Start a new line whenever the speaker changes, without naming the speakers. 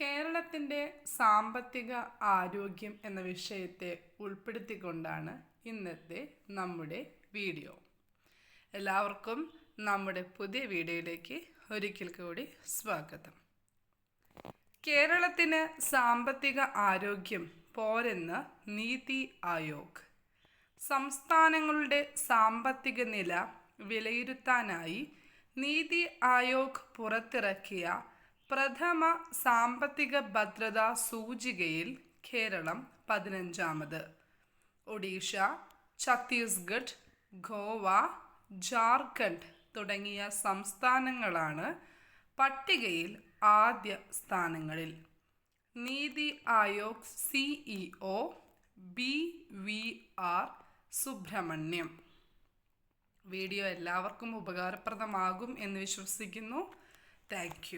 കേരളത്തിന്റെ സാമ്പത്തിക ആരോഗ്യം എന്ന വിഷയത്തെ ഉൾപ്പെടുത്തിക്കൊണ്ടാണ് ഇന്നത്തെ നമ്മുടെ വീഡിയോ. എല്ലാവർക്കും നമ്മുടെ പുതിയ വീഡിയോയിലേക്ക് ഒരിക്കൽ കൂടി സ്വാഗതം. കേരളത്തിന് സാമ്പത്തിക ആരോഗ്യം പോരെന്ന് നീതി ആയോഗ് സംസ്ഥാനങ്ങളുടെ സാമ്പത്തിക നില വിലയിരുത്താനായി നീതി ആയോഗ് പുറത്തിറക്കിയ പ്രഥമ സാമ്പത്തിക ഭദ്രതാ സൂചികയിൽ കേരളം പതിനഞ്ചാമത്. ഒഡീഷ ഛത്തീസ്ഗഡ് ഗോവ ജാർഖണ്ഡ് തുടങ്ങിയ സംസ്ഥാനങ്ങളാണ് പട്ടികയിൽ ആദ്യ സ്ഥാനങ്ങളിൽ. NITI Aayog CEO B V R Subrahmanyam. Video എല്ലാവർക്കും ഉപകാരപ്രദമാകും എന്ന് വിശ്വസിക്കുന്നു. താങ്ക്